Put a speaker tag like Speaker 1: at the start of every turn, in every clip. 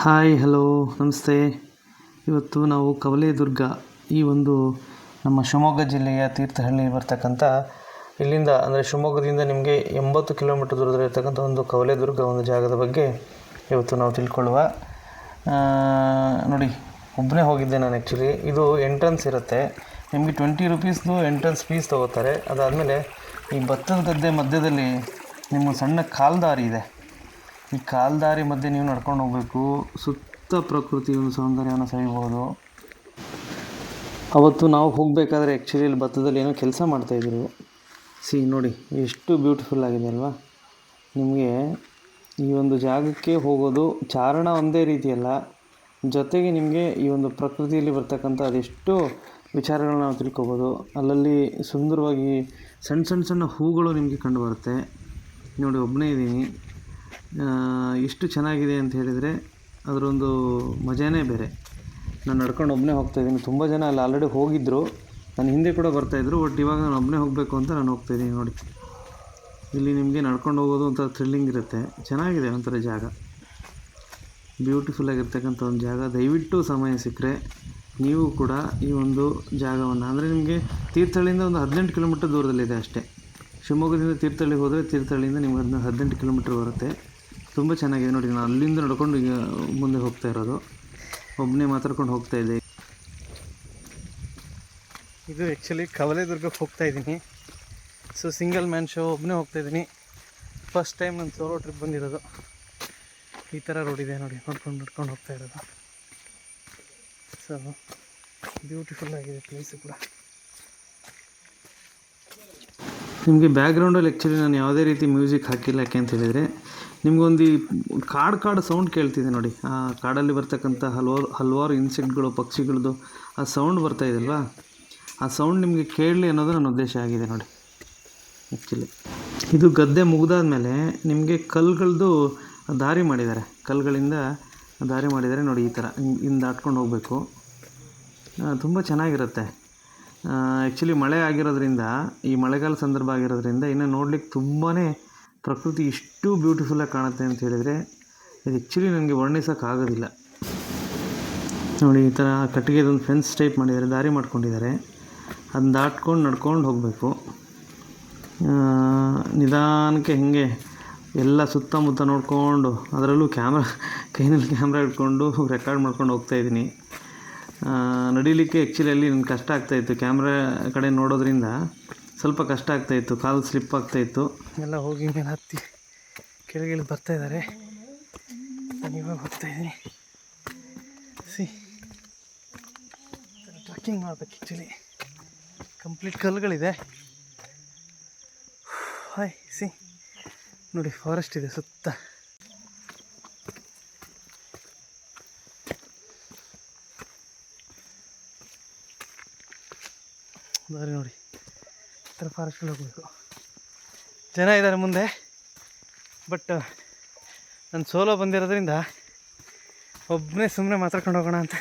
Speaker 1: Hi, hello, ನಮಸ್ತೆ. ಇವತ್ತು ನಾವು ಕವಲೇದುರ್ಗ, ಈ ಒಂದು ನಮ್ಮ ಶಿವಮೊಗ್ಗ ಜಿಲ್ಲೆಯ ತೀರ್ಥಹಳ್ಳಿ ಬರ್ತಕ್ಕಂಥ ಇಲ್ಲಿಂದ, ಅಂದರೆ ಶಿವಮೊಗ್ಗದಿಂದ ನಿಮಗೆ ಎಂಬತ್ತು ಕಿಲೋಮೀಟರ್ ದೂರದಲ್ಲಿರ್ತಕ್ಕಂಥ ಒಂದು ಕವಲೇದುರ್ಗ ಒಂದು ಜಾಗದ ಬಗ್ಗೆ ಇವತ್ತು ನಾವು ತಿಳ್ಕೊಳ್ಳುವ. ನೋಡಿ ಒಬ್ಬನೇ ಹೋಗಿದ್ದೆ ನಾನು ಆ್ಯಕ್ಚುಲಿ ಇದು ಎಂಟ್ರೆನ್ಸ್ ಇರುತ್ತೆ. ನಿಮಗೆ ಟ್ವೆಂಟಿ ರುಪೀಸ್ದು ಎಂಟ್ರೆನ್ಸ್ ಫೀಸ್ ತೊಗೋತಾರೆ. ಅದಾದಮೇಲೆ ಈ ಭತ್ತದ ಗದ್ದೆ ಮಧ್ಯದಲ್ಲಿ ನಿಮ್ಮ ಸಣ್ಣ ಕಾಲ್ದಾರಿ ಇದೆ. ಈ ಕಾಲ್ದಾರಿ ಮಧ್ಯೆ ನೀವು ನಡ್ಕೊಂಡು ಹೋಗಬೇಕು, ಸುತ್ತ ಪ್ರಕೃತಿ ಒಂದು ಸೌಂದರ್ಯವನ್ನು ಸವಿಬೋದು ಅವತ್ತು ನಾವು ಹೋಗಬೇಕಾದ್ರೆ ಆ್ಯಕ್ಚುಲಿ ಇಲ್ಲಿ ಭತ್ತದಲ್ಲಿ ಏನೋ ಕೆಲಸ ಮಾಡ್ತಾಯಿದ್ರು ಸಿ ನೋಡಿ, ಎಷ್ಟು ಬ್ಯೂಟಿಫುಲ್ ಆಗಿದೆ ಅಲ್ವಾ? ನಿಮಗೆ ಈ ಒಂದು ಜಾಗಕ್ಕೆ ಹೋಗೋದು ಚಾರಣ ಒಂದೇ ರೀತಿಯಲ್ಲ, ಜೊತೆಗೆ ನಿಮಗೆ ಈ ಒಂದು ಪ್ರಕೃತಿಯಲ್ಲಿ ಬರ್ತಕ್ಕಂಥ ಅದೆಷ್ಟು ವಿಚಾರಗಳನ್ನ ನಾವು ತಿಳ್ಕೊಬೋದು. ಅಲ್ಲಲ್ಲಿ ಸುಂದರವಾಗಿ ಸಣ್ಣ ಸಣ್ಣ ಸಣ್ಣ ಹೂಗಳು ನಿಮಗೆ ಕಂಡುಬರುತ್ತೆ ನೋಡಿ ಒಬ್ಬನೇ ಇದ್ದೀನಿ. ಎಷ್ಟು ಚೆನ್ನಾಗಿದೆ ಅಂತ ಹೇಳಿದರೆ ಅದರೊಂದು ಮಜಾನೇ ಬೇರೆ. ನಾನು ನಡ್ಕೊಂಡು ಒಬ್ಬನೇ ಹೋಗ್ತಾಯಿದ್ದೀನಿ ತುಂಬ ಜನ ಅಲ್ಲಿ ಆಲ್ರೆಡಿ ಹೋಗಿದ್ದರು ನಾನು ಹಿಂದೆ ಕೂಡ ಬರ್ತಾಯಿದ್ರು ಬಟ್ ಇವಾಗ ನಾನು ಒಬ್ಬನೇ ಹೋಗಬೇಕು ಅಂತ ನಾನು ಹೋಗ್ತಾಯಿದ್ದೀನಿ ನೋಡಿ. ಇಲ್ಲಿ ನಿಮಗೆ ನಡ್ಕೊಂಡು ಹೋಗೋದು ಒಂಥರ ಥ್ರಿಲ್ಲಿಂಗ್ ಇರುತ್ತೆ. ಚೆನ್ನಾಗಿದೆ ಒಂಥರ ಜಾಗ. ಬ್ಯೂಟಿಫುಲ್ ಆಗಿರ್ತಕ್ಕಂಥ ಒಂದು ಜಾಗ. ದಯವಿಟ್ಟು ಸಮಯ ಸಿಕ್ಕರೆ ನೀವು ಕೂಡ ಈ ಒಂದು ಜಾಗವನ್ನು, ಅಂದರೆ ನಿಮಗೆ ತೀರ್ಥಹಳ್ಳಿಯಿಂದ ಒಂದು ಹದಿನೆಂಟು ಕಿಲೋಮೀಟರ್ ದೂರದಲ್ಲಿದೆ ಅಷ್ಟೇ. ಶಿವಮೊಗ್ಗದಿಂದ ತೀರ್ಥಹಳ್ಳಿಗೆ ಹೋದರೆ ತೀರ್ಥಹಳ್ಳಿಯಿಂದ ನಿಮ್ಗೆ ಹದಿನ ಹದಿನೆಂಟು ಕಿಲೋಮೀಟ್ರ್ ಬರುತ್ತೆ. ತುಂಬ ಚೆನ್ನಾಗಿದೆ ನೋಡಿ ನಾನು ಅಲ್ಲಿಂದ ನಡ್ಕೊಂಡು ಈಗ ಮುಂದೆ ಹೋಗ್ತಾ ಇರೋದು. ಒಬ್ಬನೇ ಮಾತಾಡ್ಕೊಂಡು ಹೋಗ್ತಾ ಇದ್ದೆ. ಇದು ಆ್ಯಕ್ಚುಲಿ ಕವಲೇದುರ್ಗಕ್ಕೆ ಹೋಗ್ತಾ ಇದ್ದೀನಿ. ಸೊ ಸಿಂಗಲ್ ಮ್ಯಾನ್ ಶೋ ಒಬ್ಬನೇ ಹೋಗ್ತಾ ಇದ್ದೀನಿ. ಫಸ್ಟ್ ಟೈಮ್ ನಾನು ಸೋಲೋ ಟ್ರಿಪ್ ಬಂದಿರೋದು. ಈ ಥರ ರೋಡ್ ಇದೆ ನೋಡಿ ನೋಡ್ಕೊಂಡು ನೋಡ್ಕೊಂಡು ಹೋಗ್ತಾ ಇರೋದು. ಸೊ ಬ್ಯೂಟಿಫುಲ್ ಆಗಿದೆ ಪ್ಲೇಸು ಕೂಡ. ನಿಮಗೆ ಬ್ಯಾಕ್ಗ್ರೌಂಡಲ್ಲಿ ಆ್ಯಕ್ಚುಲಿ ನಾನು ಯಾವುದೇ ರೀತಿ ಮ್ಯೂಸಿಕ್ ಹಾಕಿಲ್ಲ ಯಾಕೆ ಅಂತ ಹೇಳಿದರೆ ನಿಮಗೊಂದು ಕಾಡು ಕಾಡು ಸೌಂಡ್ ಕೇಳ್ತಿದೆ ನೋಡಿ. ಆ ಕಾಡಲ್ಲಿ ಬರ್ತಕ್ಕಂಥ ಹಲವಾರು ಹಲವಾರು ಇನ್ಸೆಕ್ಟ್ಗಳು ಪಕ್ಷಿಗಳದ್ದು ಆ ಸೌಂಡ್ ಬರ್ತಾ ಇದೆಯಲ್ವಾ ಆ ಸೌಂಡ್ ನಿಮಗೆ ಕೇಳಲಿ ಅನ್ನೋದು ನನ್ನ ಉದ್ದೇಶ ಆಗಿದೆ ನೋಡಿ. ಆ್ಯಕ್ಚುಲಿ ಇದು ಗದ್ದೆ ಮುಗಿದಾದ್ಮೇಲೆ ನಿಮಗೆ ಕಲ್ಗಳದ್ದು ದಾರಿ ಮಾಡಿದ್ದಾರೆ. ಕಲ್ಗಳಿಂದ ದಾರಿ ಮಾಡಿದ್ದಾರೆ ನೋಡಿ ಈ ಥರ. ಹಿಂಗೆ ದಾಟ್ಕೊಂಡು ಹೋಗಬೇಕು. ತುಂಬ ಚೆನ್ನಾಗಿರುತ್ತೆ. ಆ್ಯಕ್ಚುಲಿ ಮಳೆ ಆಗಿರೋದ್ರಿಂದ, ಈ ಮಳೆಗಾಲ ಸಂದರ್ಭ ಆಗಿರೋದ್ರಿಂದ ಇನ್ನು ನೋಡ್ಲಿಕ್ಕೆ ತುಂಬಾ ಪ್ರಕೃತಿ ಇಷ್ಟು ಬ್ಯೂಟಿಫುಲ್ಲಾಗಿ ಕಾಣುತ್ತೆ ಅಂತ ಹೇಳಿದರೆ, ಇದು ಆ್ಯಕ್ಚುಲಿ ನನಗೆ ವರ್ಣಿಸೋಕ್ಕಾಗೋದಿಲ್ಲ. ನೋಡಿ, ಈ ಥರ ಕಟ್ಟಿಗೆದೊಂದು ಫೆನ್ಸ್ ಟೈಪ್ ಮಾಡಿದ್ದಾರೆ, ದಾರಿ ಮಾಡ್ಕೊಂಡಿದ್ದಾರೆ. ಅದನ್ನ ದಾಟ್ಕೊಂಡು ನಡ್ಕೊಂಡು ಹೋಗಬೇಕು. ನಿಧಾನಕ್ಕೆ ಹೀಗೆ ಎಲ್ಲ ಸುತ್ತಮುತ್ತ ನೋಡಿಕೊಂಡು, ಅದರಲ್ಲೂ ಕ್ಯಾಮ್ರಾ ಕೈನಲ್ಲಿ ಕ್ಯಾಮ್ರಾ ಇಟ್ಕೊಂಡು ರೆಕಾರ್ಡ್ ಮಾಡ್ಕೊಂಡು ಹೋಗ್ತಾಯಿದ್ದೀನಿ ನಡೀಲಿಕ್ಕೆ ಆ್ಯಕ್ಚುಲಿ ಅಲ್ಲಿ ನನಗೆ ಕಷ್ಟ ಆಗ್ತಾಯಿತ್ತು ಕ್ಯಾಮ್ರಾ ಕಡೆ ನೋಡೋದ್ರಿಂದ ಸ್ವಲ್ಪ ಕಷ್ಟ ಆಗ್ತಾಯಿತ್ತು ಕಾಲು ಸ್ಲಿಪ್ ಆಗ್ತಾಯಿತ್ತು ಎಲ್ಲ ಹೋಗಿ ಮೇಲೆ ಹತ್ತಿ ಕೆಳಗೆ ಬರ್ತಾ ಇದ್ದಾರೆ. ನಾನು ಇವಾಗ ಹೋಗ್ತಾ ಇದ್ದೀನಿ. ಸಿ ಟ್ರಕ್ಕಿಂಗ್ ಮಾಡ್ಬೇಕು ಆ್ಯಕ್ಚುಲಿ ಕಂಪ್ಲೀಟ್ ಕಲ್ಲುಗಳಿದೆ. ಹಾಯ್ ಸಿ ನೋಡಿ ಫಾರೆಸ್ಟ್ ಇದೆ ಸುತ್ತ. ದಾರಿ ನೋಡಿ. ಥರ ಫಾರೆಸ್ಟಲ್ಲಿ ಹೋಗಬೇಕು. ಜನ ಇದ್ದಾರೆ ಮುಂದೆ ಬಟ್ ನಾನು ಸೋಲೋ ಬಂದಿರೋದ್ರಿಂದ ಒಬ್ಬನೇ ಸುಮ್ಮನೆ ಮಾತಾಡ್ಕೊಂಡು ಹೋಗೋಣ ಅಂತ.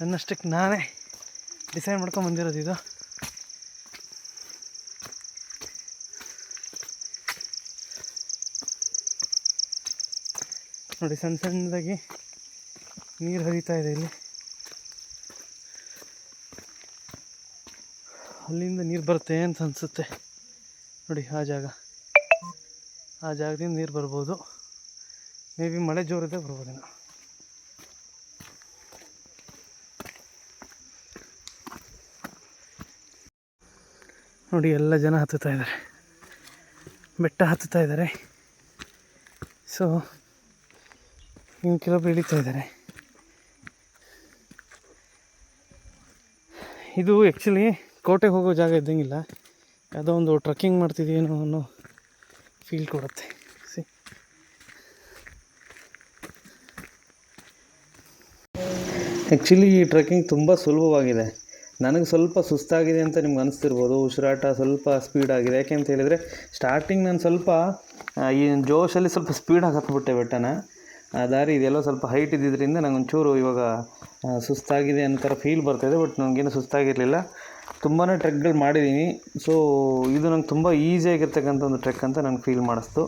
Speaker 1: ನನ್ನಷ್ಟಕ್ಕೆ ನಾನೇ ಡಿಸೈಡ್ ಮಾಡ್ಕೊಂಡು ಬಂದಿರೋದು ಇದು. ನೋಡಿ, ಸಣ್ಣ ಸಣ್ಣದಾಗಿ ನೀರು ಹರಿತಾ ಇದೆ ಇಲ್ಲಿ. ಅಲ್ಲಿಂದ ನೀರು ಬರುತ್ತೆ ಅಂತ ಅನಿಸುತ್ತೆ. ನೋಡಿ, ಆ ಜಾಗ. ಆ ಜಾಗದಿಂದ ನೀರು ಬರ್ಬೋದು. ಮೇ ಬಿ ಮಳೆ ಜೋರಿದೆ ಬರ್ಬೋದೇನೋ ನೋಡಿ, ಎಲ್ಲ ಜನ ಹತ್ತುತ್ತಾ ಇದ್ದಾರೆ. ಬೆಟ್ಟ ಹತ್ತುತ್ತಾ ಇದ್ದಾರೆ. ಸೊ ಇನ್ನು ಕೆಲವೊಬ್ರು ಇಳಿತಾ ಇದ್ದಾರೆ. ಇದು ಆ್ಯಕ್ಚುಲಿ ಕೋಟೆಗೆ ಹೋಗೋ ಜಾಗ ಇದ್ದಂಗಿಲ್ಲ. ಯಾವುದೋ ಒಂದು ಟ್ರಕ್ಕಿಂಗ್ ಮಾಡ್ತಿದ್ದೀನೋ ಅನ್ನೋ ಫೀಲ್ ಕೊಡುತ್ತೆ. ಸಿ ಆ್ಯಕ್ಚುಲಿ ಈ ಟ್ರೆಕ್ಕಿಂಗ್ ತುಂಬ ಸುಲಭವಾಗಿದೆ. ನನಗೆ ಸ್ವಲ್ಪ ಸುಸ್ತಾಗಿದೆ ಅಂತ ನಿಮ್ಗೆ ಅನಿಸ್ತಿರ್ಬೋದು. ಉಸಿರಾಟ ಸ್ವಲ್ಪ ಸ್ಪೀಡ್ ಆಗಿದೆ. ಯಾಕೆ ಅಂತ ಹೇಳಿದರೆ ಸ್ಟಾರ್ಟಿಂಗ್ ನಾನು ಸ್ವಲ್ಪ ಈ ಜೋಶಲ್ಲಿ ಸ್ವಲ್ಪ ಸ್ಪೀಡ್ ಹತ್ಬಿಟ್ಟೆ ಬೆಟ್ಟನ. ಆ ದಾರಿ ಇದೆಲ್ಲ ಸ್ವಲ್ಪ ಹೈಟ್ ಇದ್ದಿದ್ದರಿಂದ ನಂಗೆ ಒಂಚೂರು ಇವಾಗ ಸುಸ್ತಾಗಿದೆ ಅನ್ನೋ ಥರ ಫೀಲ್ ಬರ್ತಾಯಿದೆ ಬಟ್ ನನಗೇನು ಸುಸ್ತಾಗಿರಲಿಲ್ಲ. ತುಂಬಾ ಟ್ರೆಕ್ಗಳು ಮಾಡಿದ್ದೀನಿ ಸೊ ಇದು ನಂಗೆ ತುಂಬ ಈಸಿಯಾಗಿರ್ತಕ್ಕಂಥ ಒಂದು ಟ್ರೆಕ್ ಅಂತ ನಂಗೆ ಫೀಲ್ ಮಾಡಿಸ್ತು.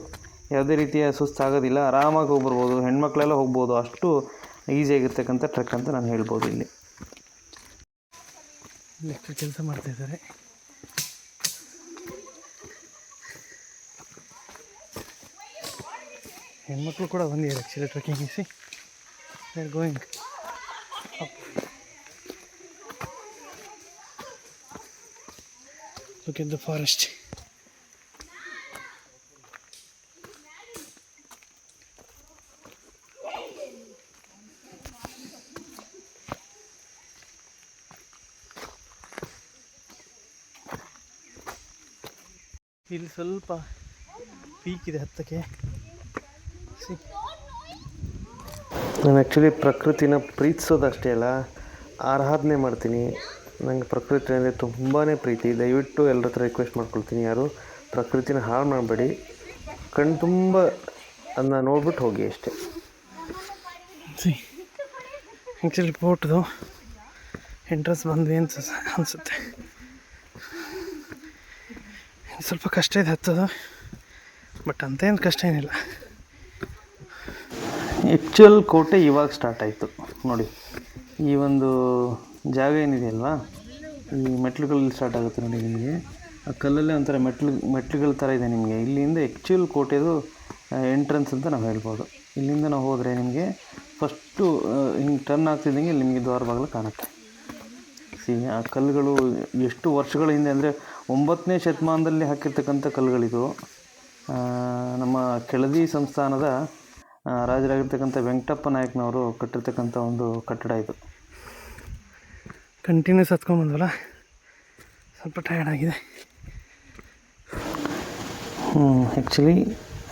Speaker 1: ಯಾವುದೇ ರೀತಿಯ ಸುಸ್ತಾಗೋದಿಲ್ಲ ಆರಾಮಾಗಿ ಹೋಗ್ಬರ್ಬೋದು. ಹೆಣ್ಮಕ್ಳೆಲ್ಲ ಹೋಗ್ಬೋದು. ಅಷ್ಟು ಈಸಿಯಾಗಿರ್ತಕ್ಕಂಥ ಟ್ರೆಕ್ ಅಂತ ನಾನು ಹೇಳ್ಬೋದು ಇಲ್ಲಿ.
Speaker 2: ಕೆಲಸ ಮಾಡ್ತಾಯಿದ್ದಾರೆ ಹೆಣ್ಮಕ್ಳು ಕೂಡ ಬಂದಿದ್ದಾರೆ actually trekking see are going look at the forest ಇಲ್ಲಿ ಸ್ವಲ್ಪ ಪೀಕ್ ಇದೆ ಹತ್ತಕ್ಕೆ.
Speaker 1: ನಾನು ಆ್ಯಕ್ಚುಲಿ ಪ್ರಕೃತಿನ ಪ್ರೀತಿಸೋದಷ್ಟೇ ಅಲ್ಲ, ಆರಾಧನೆ ಮಾಡ್ತೀನಿ. ನನಗೆ ಪ್ರಕೃತಿ ಅಂದರೆ ತುಂಬಾ ಪ್ರೀತಿ. ದಯವಿಟ್ಟು ಎಲ್ಲರ ಹತ್ರ ರಿಕ್ವೆಸ್ಟ್ ಮಾಡ್ಕೊಳ್ತೀನಿ ಯಾರು. ಪ್ರಕೃತಿನ ಹಾಳು ಮಾಡಬೇಡಿ. ಕಣ್ಣು ತುಂಬ ಅದನ್ನ ನೋಡ್ಬಿಟ್ಟು ಹೋಗಿ ಅಷ್ಟೇ.
Speaker 2: ಆ್ಯಕ್ಚುಲಿ ಪೋಟ್ದು ಎಂಟ್ರೆನ್ಸ್ ಬಂದ್ವಿ ಅಂತ ಅನಿಸುತ್ತೆ. ಸ್ವಲ್ಪ ಕಷ್ಟ ಇದೆ ಹತ್ತೋದು. ಬಟ್ ಅಂತೇನು ಕಷ್ಟ ಏನಿಲ್ಲ.
Speaker 1: ಆ್ಯಕ್ಚುಯಲ್ ಕೋಟೆ ಇವಾಗ ಸ್ಟಾರ್ಟ್ ಆಯಿತು. ನೋಡಿ ಈ ಒಂದು ಜಾಗ ಏನಿದೆಯಲ್ವಾ? ಈ ಮೆಟ್ಲುಗಳಲ್ಲಿ ಸ್ಟಾರ್ಟ್ ಆಗುತ್ತೆ ನೋಡಿ ನಿಮಗೆ. ಆ ಕಲ್ಲಲ್ಲೇ ಒಂಥರ ಮೆಟ್ಲು, ಮೆಟ್ಲುಗಳ ಥರ ಇದೆ ನಿಮಗೆ. ಇಲ್ಲಿಂದ ಆ್ಯಕ್ಚುಯಲ್ ಕೋಟೆದು ಎಂಟ್ರೆನ್ಸ್ ಅಂತ ನಾವು ಹೇಳ್ಬೋದು. ಇಲ್ಲಿಂದ ನಾವು ಹೋದರೆ ನಿಮಗೆ ಫಸ್ಟು ಹಿಂಗೆ ಟರ್ನ್ ಆಗ್ತಿದ್ದಂಗೆ ನಿಮಗೆ ದ್ವಾರ ಬಾಗಿಲು ಕಾಣುತ್ತೆ. ಸಿ ಆ ಕಲ್ಲುಗಳು ಎಷ್ಟು ವರ್ಷಗಳ ಹಿಂದೆ ಅಂದರೆ ಒಂಬತ್ತನೇ ಶತಮಾನದಲ್ಲಿ ಹಾಕಿರ್ತಕ್ಕಂಥ ಕಲ್ಲುಗಳಿದು. ನಮ್ಮ ಕೆಳದಿ ಸಂಸ್ಥಾನದ ರಾಜರಾಗಿರ್ತಕ್ಕಂಥ ವೆಂಕಟಪ್ಪ ನಾಯಕ್ನವರು ಕಟ್ಟಿರ್ತಕ್ಕಂಥ ಒಂದು ಕಟ್ಟಡ ಇದು.
Speaker 2: ಕಂಟಿನ್ಯೂಸ್ ಹತ್ಕೊಂಡ್ಬಂದ್ವಲ್ಲ ಸ್ವಲ್ಪ ಟಯರ್ಡ್ ಆಗಿದೆ.
Speaker 1: ಆ್ಯಕ್ಚುಲಿ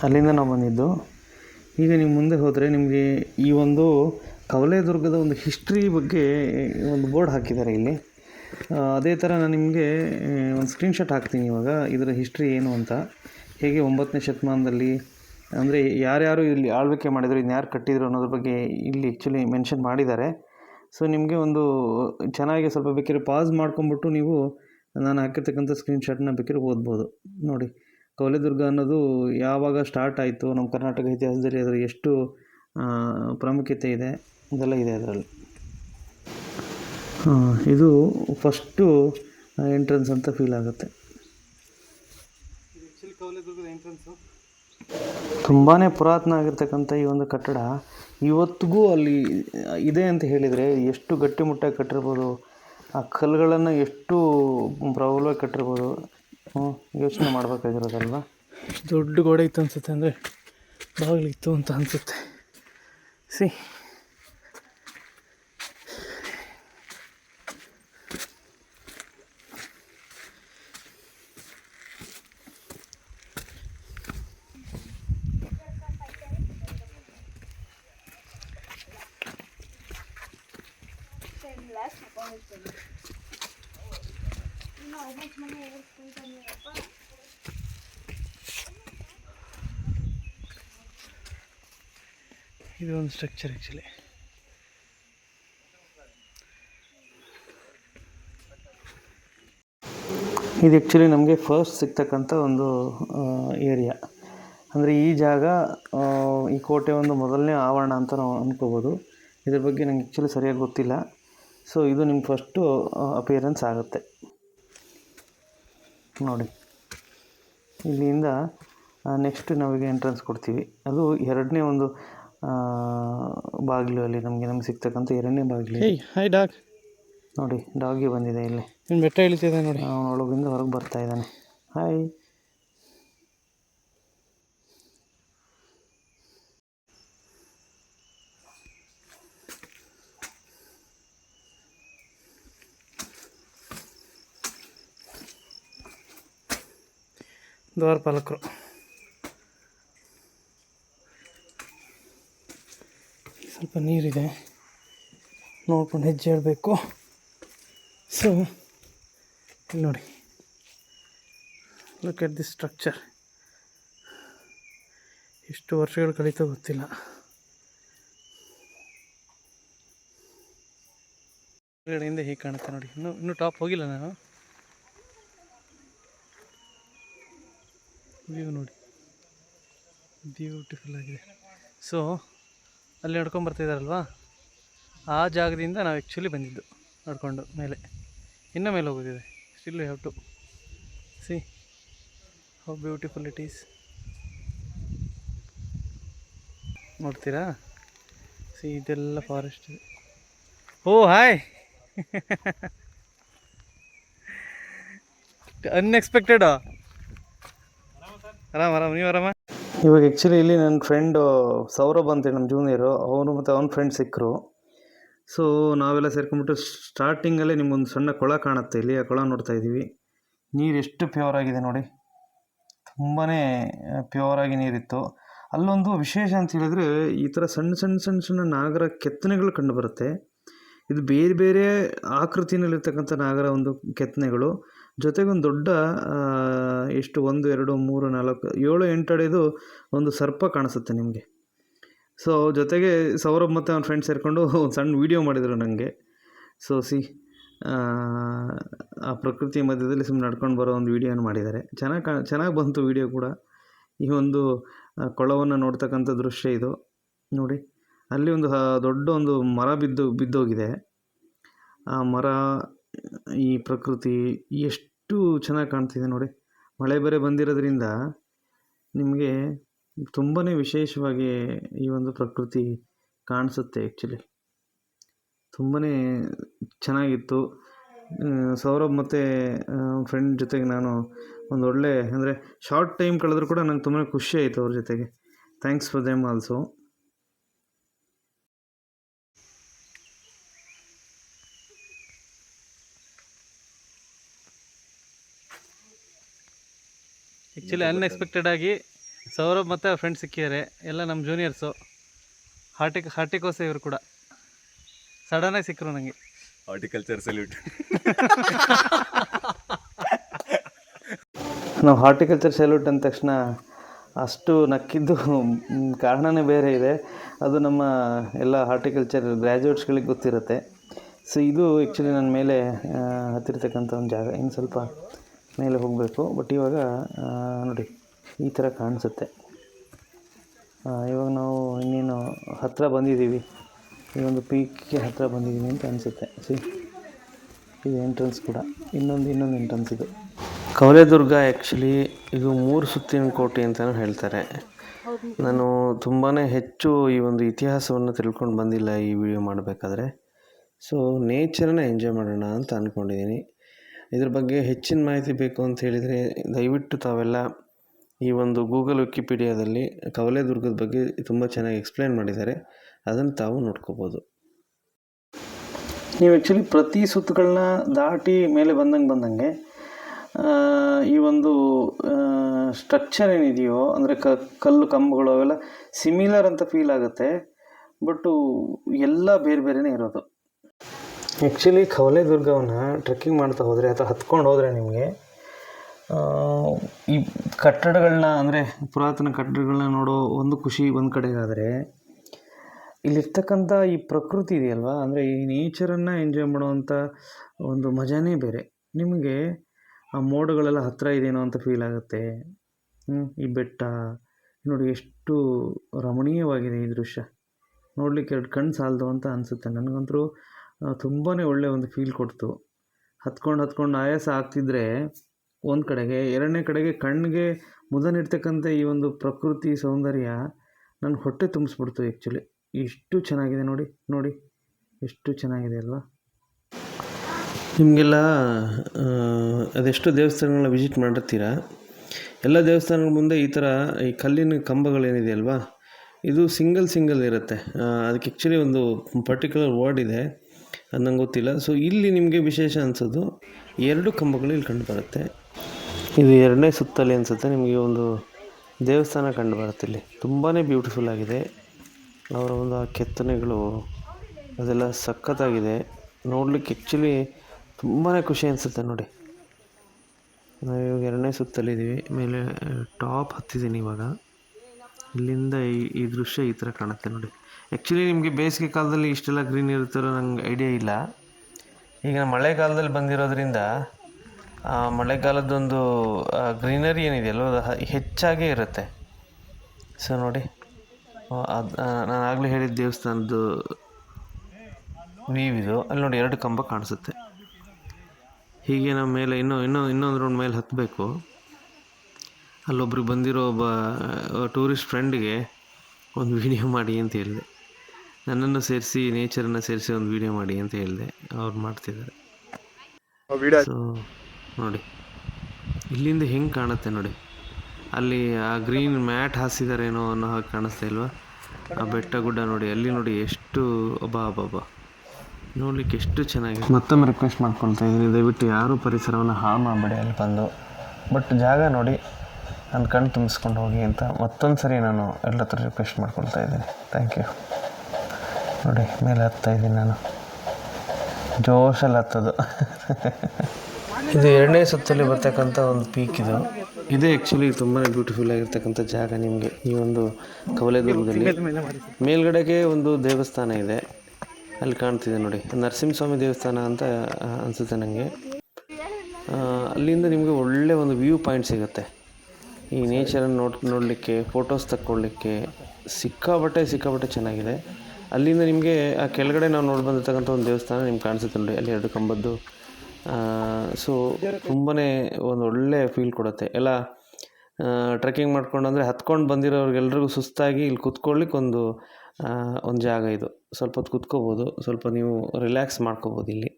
Speaker 1: ಅಲ್ಲಿಂದ ನಾವು ಬಂದಿದ್ದು. ಈಗ ನೀವು ಮುಂದೆ ಹೋದರೆ ನಿಮಗೆ ಈ ಒಂದು ಕವಲೇದುರ್ಗದ ಒಂದು ಹಿಸ್ಟ್ರಿ ಬಗ್ಗೆ ಒಂದು ಬೋರ್ಡ್ ಹಾಕಿದ್ದಾರೆ ಇಲ್ಲಿ. ಅದೇ ಥರ ನಾನು ನಿಮಗೆ ಒಂದು ಸ್ಕ್ರೀನ್ಶಾಟ್ ಹಾಕ್ತೀನಿ ಇವಾಗ. ಇದರ ಹಿಸ್ಟ್ರಿ ಏನು ಅಂತ. ಹೇಗೆ ಒಂಬತ್ತನೇ ಶತಮಾನದಲ್ಲಿ, ಅಂದರೆ ಯಾರ್ಯಾರು ಇಲ್ಲಿ ಆಳ್ವಿಕೆ ಮಾಡಿದರು ಇನ್ನು ಯಾರು ಕಟ್ಟಿದ್ರು ಅನ್ನೋದ್ರ ಬಗ್ಗೆ ಇಲ್ಲಿ ಆ್ಯಕ್ಚುಲಿ ಮೆನ್ಷನ್ ಮಾಡಿದ್ದಾರೆ. ಸೊ ನಿಮಗೆ ಒಂದು ಚೆನ್ನಾಗಿ ಸ್ವಲ್ಪ ಬೇಕಿದ್ರೆ ಪಾಸ್ ಮಾಡ್ಕೊಂಬಿಟ್ಟು ನೀವು ನಾನು ಹಾಕಿರ್ತಕ್ಕಂಥ ಸ್ಕ್ರೀನ್ಶಾಟ್ನ ಬೇಕಿದ್ರೆ ಓದ್ಬೋದು. ನೋಡಿ, ಕೌಲಿದುರ್ಗ ಅನ್ನೋದು ಯಾವಾಗ ಸ್ಟಾರ್ಟ್ ಆಯಿತು, ನಮ್ಮ ಕರ್ನಾಟಕ ಇತಿಹಾಸದಲ್ಲಿ ಅದರ ಎಷ್ಟು ಪ್ರಾಮುಖ್ಯತೆ ಇದೆ ಇದೆಲ್ಲ ಇದೆ ಅದರಲ್ಲಿ. ಇದು ಫಸ್ಟು ಎಂಟ್ರೆನ್ಸ್ ಅಂತ ಫೀಲ್ ಆಗುತ್ತೆ. ತುಂಬಾ ಪುರಾತನ ಆಗಿರ್ತಕ್ಕಂಥ ಈ ಒಂದು ಕಟ್ಟಡ ಇವತ್ತಿಗೂ ಅಲ್ಲಿ ಇದೆ ಅಂತ ಹೇಳಿದರೆ ಎಷ್ಟು ಗಟ್ಟಿಮುಟ್ಟಾಗಿ ಕಟ್ಟಿರ್ಬೋದು, ಆ ಕಲ್ಲುಗಳನ್ನು ಎಷ್ಟು ಪ್ರಬಲವಾಗಿ ಕಟ್ಟಿರ್ಬೋದು ಯೋಚನೆ ಮಾಡಬೇಕಾಗಿರೋದಲ್ವ?
Speaker 2: ದೊಡ್ಡ ಗೋಡೆ ಇತ್ತು ಅನಿಸುತ್ತೆ ಅಂದರೆ ಬಾಗಿಲಿತ್ತು ಅಂತ ಅನಿಸುತ್ತೆ. ಸಿ. ಇದು ಒಂದು ಸ್ಟ್ರಕ್ಚರ್ ಆ್ಯಕ್ಚುಲಿ
Speaker 1: ಇದು ಆ್ಯಕ್ಚುಲಿ ನಮಗೆ ಫಸ್ಟ್ ಸಿಗ್ತಕ್ಕಂಥ ಒಂದು ಏರಿಯಾ ಅಂದರೆ ಈ ಜಾಗ ಈ ಕೋಟೆ ಒಂದು ಮೊದಲನೇ ಆವರಣ ಅಂತ ನಾವು ಅಂದ್ಕೋಬೋದು ಇದ್ರ ಬಗ್ಗೆ ನಂಗೆ ಆ್ಯಕ್ಚುಲಿ ಸರಿಯಾಗಿ ಗೊತ್ತಿಲ್ಲ. ಸೊ ಇದು ನಿಮ್ಮ ಫಸ್ಟು ಅಪಿಯರೆನ್ಸ್ ಆಗುತ್ತೆ. ನೋಡಿ. ಇಲ್ಲಿಂದ ನೆಕ್ಸ್ಟ್ ನಮಗೆ ಎಂಟ್ರೆನ್ಸ್ ಕೊಡ್ತೀವಿ. ಅದು ಎರಡನೇ ಒಂದು ಬಾಗಿಲು ಅಲ್ಲಿ ನಮಗೆ ನಮ್ಗೆ ಸಿಗ್ತಕ್ಕಂಥ ಎರಡನೇ ಬಾಗಿಲು
Speaker 2: ಹೇಯ್ ಹಾಯ್ ಡಾಗ್
Speaker 1: ನೋಡಿ ಡಾಗಿ ಬಂದಿದೆ ಇಲ್ಲಿ.
Speaker 2: ಬೆಟ್ಟ ಇಳಿತಿದೆ ನೋಡಿ.
Speaker 1: ಅವನು ಒಳಗಿಂದ ಹೊರಗೆ ಬರ್ತಾ ಇದ್ದಾನೆ. ಹಾಯ್
Speaker 2: ದ್ವಾರಪಾಲಕರು. ಸ್ವಲ್ಪ ನೀರಿದೆ. ನೋಡ್ಕೊಂಡು ಹೆಜ್ಜೆ ಇಡಬೇಕು. ಸೊ ಇಲ್ಲಿ ನೋಡಿ. ಲುಕ್ ಎಟ್ ದಿ ಸ್ಟ್ರಕ್ಚರ್ ಎಷ್ಟು ವರ್ಷಗಳು ಕಳೀತೋ ಗೊತ್ತಿಲ್ಲ. ಕೆಳಗಡೆಯಿಂದ ಹೀಗೆ ಕಾಣುತ್ತೆ ನೋಡಿ. ಇನ್ನೂ ಇನ್ನೂ ಟಾಪ್ ಹೋಗಿಲ್ಲ ನಾನು. ವ್ಯೂ ನೋಡಿ. ಬ್ಯೂಟಿಫುಲ್ ಆಗಿದೆ. ಸೊ ಅಲ್ಲಿ ನಡ್ಕೊಂಡು ಬರ್ತಿದ್ದಾರಲ್ವಾ ಆ ಜಾಗದಿಂದ ನಾವು ಆ್ಯಕ್ಚುಲಿ ಬಂದಿದ್ದು, ನಡ್ಕೊಂಡು ಮೇಲೆ. ಇನ್ನು ಮೇಲೆ ಹೋಗೋದಿದೆ. Still have to see how beautiful it is ನೋಡ್ತೀರಾ? ಸಿ ಇದೆಲ್ಲ ಫಾರೆಸ್ಟ್ ಇದೆ. ಓ ಹಾಯ್ ಅನ್ಎಕ್ಸ್ಪೆಕ್ಟೆಡ್ ಆರಾಮ ಆರಾಮ. ನೀವು ಆರಾಮ?
Speaker 1: ಇವಾಗ ಆ್ಯಕ್ಚುಲಿ ಇಲ್ಲಿ ನನ್ನ ಫ್ರೆಂಡು ಸೌರಭ್ ಅಂತೇಳಿ ನಮ್ಮ ಜೂನಿಯರು ಅವನು ಮತ್ತು ಅವನ ಫ್ರೆಂಡ್ ಸಿಕ್ಕರು ಸೊ ನಾವೆಲ್ಲ ಸೇರ್ಕೊಂಡ್ಬಿಟ್ಟು ಸ್ಟಾರ್ಟಿಂಗಲ್ಲೇ ನಿಮ್ಗೊಂದು ಸಣ್ಣ ಕೊಳ ಕಾಣುತ್ತೆ. ಇಲ್ಲಿ ಆ ಕೊಳ ನೋಡ್ತಾ ಇದ್ದೀವಿ. ನೀರು ಎಷ್ಟು ಪ್ಯೂರ್ ಆಗಿದೆ ನೋಡಿ. ತುಂಬಾ ಪ್ಯೂರ್ ಆಗಿ ನೀರಿತ್ತು. ಅಲ್ಲೊಂದು ವಿಶೇಷ ಅಂತ ಹೇಳಿದ್ರೆ ಈ ಥರ ಸಣ್ಣ ಸಣ್ಣ ಸಣ್ಣ ಸಣ್ಣ ನಾಗರ ಕೆತ್ತನೆಗಳು ಕಂಡುಬರುತ್ತೆ ಇದು ಬೇರೆ ಬೇರೆ ಆಕೃತಿನಲ್ಲಿರ್ತಕ್ಕಂಥ ನಾಗರ ಒಂದು ಕೆತ್ತನೆಗಳು. ಜೊತೆಗೆ ಒಂದು ದೊಡ್ಡ ಎಷ್ಟು ಒಂದು, ಎರಡು, ಮೂರು, ನಾಲ್ಕು, ಏಳು, ಎಂಟು ಅಡಿದು ಒಂದು ಸರ್ಪ ಕಾಣಿಸುತ್ತೆ ನಿಮಗೆ. ಸೊ ಜೊತೆಗೆ ಸೌರಭ್ ಮತ್ತು ಅವ್ನ ಫ್ರೆಂಡ್ಸ್ ಸೇರಿಕೊಂಡು ಒಂದು ಸಣ್ಣ ವೀಡಿಯೋ ಮಾಡಿದರು ನನಗೆ ಸೊ ಸಿ ಆ ಪ್ರಕೃತಿ ಮಧ್ಯದಲ್ಲಿ ಸುಮ್ಮನೆ ನಡ್ಕೊಂಡು ಬರೋ ಒಂದು ವೀಡಿಯೋನ ಮಾಡಿದ್ದಾರೆ. ಚೆನ್ನಾಗಿ ಕಾ ಚೆನ್ನಾಗಿ ಬಂತು ವೀಡಿಯೋ ಕೂಡ. ಈ ಒಂದು ಕೊಳವನ್ನು ನೋಡ್ತಕ್ಕಂಥ ದೃಶ್ಯ ಇದು. ನೋಡಿ, ಅಲ್ಲಿ ಒಂದು ದೊಡ್ಡ ಒಂದು ಮರ ಬಿದ್ದು, ಬಿದ್ದೋಗಿದೆ. ಆ ಮರ ಈ ಪ್ರಕೃತಿ ಎಷ್ಟು ಚೆನ್ನಾಗಿ ಕಾಣ್ತಿದೆ ನೋಡಿ. ಮಳೆ ಬೇರೆ ಬಂದಿರೋದ್ರಿಂದ ನಿಮಗೆ ತುಂಬಾ ವಿಶೇಷವಾಗಿ ಈ ಒಂದು ಪ್ರಕೃತಿ ಕಾಣಿಸುತ್ತೆ ಆ್ಯಕ್ಚುಲಿ ತುಂಬಾ ಚೆನ್ನಾಗಿತ್ತು. ಸೌರಭ್ ಮತ್ತು ಫ್ರೆಂಡ್ ಜೊತೆಗೆ ನಾನು ಒಂದು ಒಳ್ಳೆ, ಅಂದರೆ ಶಾರ್ಟ್ ಟೈಮ್ ಕಳೆದ್ರು ಕೂಡ ನಂಗೆ ತುಂಬಾ ಖುಷಿ ಆಯಿತು ಅವ್ರ ಜೊತೆಗೆ. Thanks for them also
Speaker 2: actually unexpected ಆಗಿ ಸೌರಭ್ ಮತ್ತು ಅವ್ರ ಫ್ರೆಂಡ್ಸ್ ಸಿಕ್ಕಿದ್ದಾರೆ ಎಲ್ಲ ನಮ್ಮ ಜೂನಿಯರ್ಸು ಹಾರ್ಟಿಕ್ ಹಾರ್ಟಿಕೋಸ ಇವರು ಕೂಡ. ಸಡನ್ನಾಗಿ ಸಿಕ್ಕರು ನನಗೆ
Speaker 3: ಹಾರ್ಟಿಕಲ್ಚರ್ ಸಲ್ಯೂಟ್
Speaker 1: ನಾವು ಹಾರ್ಟಿಕಲ್ಚರ್ ಸೆಲ್ಯೂಟ್ ಅಂದ ತಕ್ಷಣ ಅಷ್ಟು ನಕ್ಕಿದ್ದು ಕಾರಣನೇ ಬೇರೆ ಇದೆ. ಅದು ನಮ್ಮ ಎಲ್ಲ ಹಾರ್ಟಿಕಲ್ಚರ್ ಗ್ರ್ಯಾಜುಯೇಟ್ಸ್ಗಳಿಗೆ ಗೊತ್ತಿರುತ್ತೆ. ಸೊ ಇದು ಆ್ಯಕ್ಚುಲಿ ನನ್ನ ಮೇಲೆ ಹತ್ತಿರ್ತಕ್ಕಂಥ ಒಂದು ಜಾಗ. ಇನ್ನು ಸ್ವಲ್ಪ ಮೇಲೆ ಹೋಗಬೇಕು. ಬಟ್ ಇವಾಗ ನೋಡಿ, ಈ ಥರ ಕಾಣಿಸುತ್ತೆ. ಇವಾಗ ನಾವು ಇನ್ನೇನು ಹತ್ತಿರ ಬಂದಿದ್ದೀವಿ. ಈ ಒಂದು ಪೀಕ್ಗೆ ಹತ್ತಿರ ಬಂದಿದ್ದೀವಿ ಅಂತ ಅನಿಸುತ್ತೆ. ಸಿ ಇದು ಎಂಟ್ರೆನ್ಸ್ ಕೂಡ. ಇನ್ನೊಂದು ಇನ್ನೊಂದು ಎಂಟ್ರೆನ್ಸ್ ಇದು. ಕವಲೇದುರ್ಗ ಆ್ಯಕ್ಚುಲಿ ಇದು ಮೂರು ಸುತ್ತಿನ ಕೋಟೆ ಅಂತಲೂ ಹೇಳ್ತಾರೆ. ನಾನು ತುಂಬಾ ಹೆಚ್ಚು ಈ ಒಂದು ಇತಿಹಾಸವನ್ನು ತಿಳ್ಕೊಂಡು ಬಂದಿಲ್ಲ ಈ ವಿಡಿಯೋ ಮಾಡಬೇಕಾದ್ರೆ. ಸೊ ನೇಚರನ್ನ ಎಂಜಾಯ್ ಮಾಡೋಣ ಅಂತ ಅಂದ್ಕೊಂಡಿದ್ದೀನಿ ಇದ್ರ ಬಗ್ಗೆ ಹೆಚ್ಚಿನ ಮಾಹಿತಿ ಬೇಕು ಅಂತ ಹೇಳಿದರೆ, ದಯವಿಟ್ಟು ತಾವೆಲ್ಲ ಈ ಒಂದು ಗೂಗಲ್ ವಿಕಿಪೀಡಿಯಾದಲ್ಲಿ ಕವಲೆದುರ್ಗದ ಬಗ್ಗೆ ತುಂಬ ಚೆನ್ನಾಗಿ ಎಕ್ಸ್ಪ್ಲೇನ್ ಮಾಡಿದ್ದಾರೆ. ಅದನ್ನು ತಾವು ನೋಡ್ಕೋಬೋದು. ನೀವು ಆ್ಯಕ್ಚುಲಿ ಪ್ರತಿ ಸುತ್ತುಗಳನ್ನ ದಾಟಿ ಮೇಲೆ ಬಂದಂಗೆ ಬಂದಂಗೆ ಈ ಒಂದು ಸ್ಟ್ರಕ್ಚರ್ ಏನಿದೆಯೋ, ಅಂದರೆ ಕಲ್ಲು, ಕಂಬಗಳು ಅವೆಲ್ಲ ಸಿಮಿಲರ್ ಅಂತ ಫೀಲ್ ಆಗುತ್ತೆ. ಬಟ್ಟು ಎಲ್ಲ ಬೇರೆ ಬೇರೆಯೇ ಇರೋದು. ಆ್ಯಕ್ಚುಲಿ ಕವಲೆದುರ್ಗವನ್ನು ಟ್ರೆಕ್ಕಿಂಗ್ ಮಾಡ್ತಾ ಹೋದರೆ ಅಥವಾ ಹತ್ಕೊಂಡು ಹೋದರೆ ನಿಮಗೆ ಈ ಕಟ್ಟಡಗಳನ್ನ ಅಂದರೆ ಪುರಾತನ ಕಟ್ಟಡಗಳನ್ನ ನೋಡೋ ಒಂದು ಖುಷಿ ಒಂದು ಕಡೆಗಾದರೆ, ಇಲ್ಲಿರ್ತಕ್ಕಂಥ ಈ ಪ್ರಕೃತಿ ಇದೆಯಲ್ವಾ? ಅಂದರೆ ಈ ನೇಚರನ್ನು ಎಂಜಾಯ್ ಮಾಡುವಂಥ ಒಂದು ಮಜಾನೇ ಬೇರೆ. ನಿಮಗೆ ಆ ಮೋಡಗಳೆಲ್ಲ ಹತ್ತಿರ ಇದೆಯೇನೋ ಅಂತ ಫೀಲ್ ಆಗುತ್ತೆ. ಈ ಬೆಟ್ಟ, ನೋಡಿ ಎಷ್ಟು ರಮಣೀಯವಾಗಿದೆ ಈ ದೃಶ್ಯ. ನೋಡಲಿಕ್ಕೆ ಎರಡು ಕಣ್ಣು ಸಾಲದು ಅಂತ ಅನಿಸುತ್ತೆ. ನನಗಂತೂ ತುಂಬಾ ಒಳ್ಳೆಯ ಒಂದು ಫೀಲ್ ಕೊಡ್ತು. ಹತ್ಕೊಂಡು ಹತ್ಕೊಂಡು ಆಯಾಸ ಆಗ್ತಿದ್ರೆ ಒಂದು ಕಡೆಗೆ, ಎರಡನೇ ಕಡೆಗೆ ಕಣ್ಣಿಗೆ ಮುದ ನೀಡ್ತಕ್ಕಂಥ ಈ ಒಂದು ಪ್ರಕೃತಿ ಸೌಂದರ್ಯ ನನ್ನ ಹೊಟ್ಟೆ ತುಂಬಿಸ್ಬಿಡ್ತು ಆ್ಯಕ್ಚುಲಿ ಎಷ್ಟು ಚೆನ್ನಾಗಿದೆ ನೋಡಿ ನೋಡಿ. ಎಷ್ಟು ಚೆನ್ನಾಗಿದೆ ಅಲ್ವಾ? ನಿಮಗೆಲ್ಲ ಅದೆಷ್ಟು ದೇವಸ್ಥಾನಗಳನ್ನ ವಿಸಿಟ್ ಮಾಡಿರ್ತೀರ? ಎಲ್ಲ ದೇವಸ್ಥಾನಗಳ ಮುಂದೆ ಈ ಥರ ಈ ಕಲ್ಲಿನ ಕಂಬಗಳೇನಿದೆ ಅಲ್ವಾ? ಇದು ಸಿಂಗಲ್ ಸಿಂಗಲ್ ಇರುತ್ತೆ. ಅದಕ್ಕೆ ಆ್ಯಕ್ಚುಲಿ ಒಂದು ಪರ್ಟಿಕ್ಯುಲರ್ ವರ್ಡ್ ಇದೆ. ಅದು ನಂಗೆ ಗೊತ್ತಿಲ್ಲ. ಸೊ ಇಲ್ಲಿ ನಿಮಗೆ ವಿಶೇಷ ಅನಿಸೋದು, ಎರಡು ಕಂಬಗಳು ಇಲ್ಲಿ ಕಂಡು ಬರುತ್ತೆ. ಇದು ಎರಡನೇ ಸುತ್ತಲ್ಲಿ ಅನಿಸುತ್ತೆ, ನಿಮಗೆ ಒಂದು ದೇವಸ್ಥಾನ ಕಂಡು ಬರುತ್ತೆ ಇಲ್ಲಿ. ತುಂಬಾ ಬ್ಯೂಟಿಫುಲ್ ಆಗಿದೆ. ಅವರ ಒಂದು ಆ ಕೆತ್ತನೆಗಳು, ಅದೆಲ್ಲ ಸಖತ್ತಾಗಿದೆ. ನೋಡಲಿಕ್ಕೆ ಆ್ಯಕ್ಚುಲಿ ತುಂಬಾ ಖುಷಿ ಅನಿಸುತ್ತೆ ನೋಡಿ. ನಾವು ಇವಾಗ ಎರಡನೇ ಸುತ್ತಲ್ಲಿದ್ದೀವಿ ಮೇಲೆ ಟಾಪ್ ಹತ್ತಿದ್ದೀನಿ ಇವಾಗ. ಇಲ್ಲಿಂದ ಈ ಈ ದೃಶ್ಯ ಈ ಥರ ಕಾಣುತ್ತೆ ನೋಡಿ. ಆ್ಯಕ್ಚುಲಿ ನಿಮಗೆ ಬೇಸಿಗೆ ಕಾಲದಲ್ಲಿ ಇಷ್ಟೆಲ್ಲ ಗ್ರೀನ್ ಇರುತ್ತಿರೋ ನಂಗೆ ಐಡಿಯಾ ಇಲ್ಲ. ಈಗ ಮಳೆಗಾಲದಲ್ಲಿ ಬಂದಿರೋದ್ರಿಂದ ಮಳೆಗಾಲದ್ದೊಂದು ಮಳೆಗಾಲದೊಂದು ಗ್ರೀನರಿ ಏನಿದೆಯಲ್ಲೋ ಅದು ಹೆಚ್ಚಾಗೇ ಇರುತ್ತೆ. ಸೊ ನೋಡಿ ಅದು ನಾನು ಆಗಲೇ ಹೇಳಿದ ದೇವಸ್ಥಾನದ್ದು ವೀವ್ ಇದು ಅಲ್ಲಿ ನೋಡಿ ಎರಡು ಕಂಬ ಕಾಣಿಸುತ್ತೆ. ಹೀಗೆ ನಮ್ಮ ಮೇಲೆ ಇನ್ನೂ ಇನ್ನೂ, ಇನ್ನೊಂದು ರೌಂಡ್ ಮೇಲೆ ಹತ್ತಬೇಕು ಅಲ್ಲೊಬ್ರಿಗೆ ಬಂದಿರೋ ಒಬ್ಬ ಟೂರಿಸ್ಟ್ ಫ್ರೆಂಡ್ಗೆ ಒಂದು ವಿಡಿಯೋ ಮಾಡಿ ಅಂತ ಹೇಳಿದೆ. ನನ್ನನ್ನು ಸೇರಿಸಿ ನೇಚರನ್ನು ಸೇರಿಸಿ ಒಂದು ವಿಡಿಯೋ ಮಾಡಿ ಅಂತ ಹೇಳಿದೆ. ಅವ್ರು ಮಾಡ್ತಿದ್ದಾರೆ. ಸೊ ನೋಡಿ. ಇಲ್ಲಿಂದ ಹೆಂಗೆ ಕಾಣುತ್ತೆ ನೋಡಿ. ಅಲ್ಲಿ ಆ ಗ್ರೀನ್ ಮ್ಯಾಟ್ ಹಾಸಿದಾರೇನೋ ಅನ್ನೋ ಹಾಗೆ ಕಾಣಿಸ್ತಾ ಇಲ್ವಾ? ಆ ಬೆಟ್ಟ ಗುಡ್ಡ ನೋಡಿ. ಅಲ್ಲಿ ನೋಡಿ ಎಷ್ಟು ಅಬ್ಬಾ ಅಬ್ಬಾ ನೋಡ್ಲಿಕ್ಕೆ ಎಷ್ಟು ಚೆನ್ನಾಗಿದೆ. ಮತ್ತೊಮ್ಮೆ ರಿಕ್ವೆಸ್ಟ್ ಮಾಡ್ಕೊಳ್ತಾ ಇದ್ದೀನಿ. ದಯವಿಟ್ಟು ಯಾರೂ ಪರಿಸರವನ್ನು ಹಾಳು ಮಾಡಬೇಡಿ ಅಲ್ಲಿ ಬಂದು ಬಟ್ ಜಾಗ ನೋಡಿ. ನನ್ನ ಕಣ್ಣು ತುಂಬಿಸ್ಕೊಂಡು ಹೋಗಿ ಅಂತ ಮತ್ತೊಂದು ಸರಿ ನಾನು ಎಲ್ಲ ಹತ್ರ ರಿಕ್ವೆಸ್ಟ್ ಮಾಡ್ಕೊಳ್ತಾ ಇದ್ದೀನಿ. ಥ್ಯಾಂಕ್ ಯು ನೋಡಿ ಮೇಲೆ ಹತ್ತಾ ಇದ್ದೀನಿ ನಾನು. ಜೋಶಲ್ಲಿ ಹತ್ತದು. ಇದು ಎರಡನೇ ಸುತ್ತಲ್ಲಿ ಬರ್ತಕ್ಕಂಥ ಒಂದು ಪೀಕ್ ಇದು. ಇದೇ ಆ್ಯಕ್ಚುಲಿ ತುಂಬಾ ಬ್ಯೂಟಿಫುಲ್ ಆಗಿರ್ತಕ್ಕಂಥ ಜಾಗ ನಿಮಗೆ ಈ ಒಂದು ಕವಲೆದುರ್ಗದಲ್ಲಿ. ಮೇಲ್ಗಡೆಗೆ ಒಂದು ದೇವಸ್ಥಾನ ಇದೆ. ಅಲ್ಲಿ ಕಾಣ್ತಿದೆ ನೋಡಿ. ನರಸಿಂಹಸ್ವಾಮಿ ದೇವಸ್ಥಾನ ಅಂತ ಅನಿಸುತ್ತೆ ನನಗೆ ಅಲ್ಲಿಂದ ನಿಮಗೆ ಒಳ್ಳೆ ಒಂದು ವ್ಯೂ ಪಾಯಿಂಟ್ ಸಿಗುತ್ತೆ. ಈ ನೇಚರನ್ನು ನೋಡ್ ನೋಡಲಿಕ್ಕೆ ಫೋಟೋಸ್ ತಕ್ಕೊಳ್ಳಿಕ್ಕೆ ಸಿಕ್ಕಾಬಟ್ಟೆ ಸಿಕ್ಕಾಬಟ್ಟೆ ಚೆನ್ನಾಗಿದೆ. ಅಲ್ಲಿಂದ ನಿಮಗೆ, ಆ ಕೆಳಗಡೆ ನಾವು ನೋಡಿ ಬಂದಿರ್ತಕ್ಕಂಥ ಒಂದು ದೇವಸ್ಥಾನ ನಿಮ್ಗೆ ಕಾಣಿಸುತ್ತೆ ನೋಡಿ, ಅಲ್ಲಿ ಎರಡು ಕಂಬದ್ದು. ಸೊ ತುಂಬಾ ಒಂದು ಒಳ್ಳೆ ಫೀಲ್ ಕೊಡುತ್ತೆ. ಎಲ್ಲ ಟ್ರೆಕ್ಕಿಂಗ್ ಮಾಡ್ಕೊಂಡು ಅಂದರೆ ಹತ್ಕೊಂಡು ಬಂದಿರೋರಿಗೆಲ್ರಿಗೂ ಸುಸ್ತಾಗಿ ಇಲ್ಲಿ ಕುತ್ಕೊಳ್ಳಿಕ್ಕೆ ಒಂದು ಒಂದು ಜಾಗ ಇದು. ಸ್ವಲ್ಪ ಹೊತ್ತು ಕುತ್ಕೋಬೋದು, ಸ್ವಲ್ಪ ನೀವು ರಿಲ್ಯಾಕ್ಸ್ ಮಾಡ್ಕೋಬೋದು ಇಲ್ಲಿ.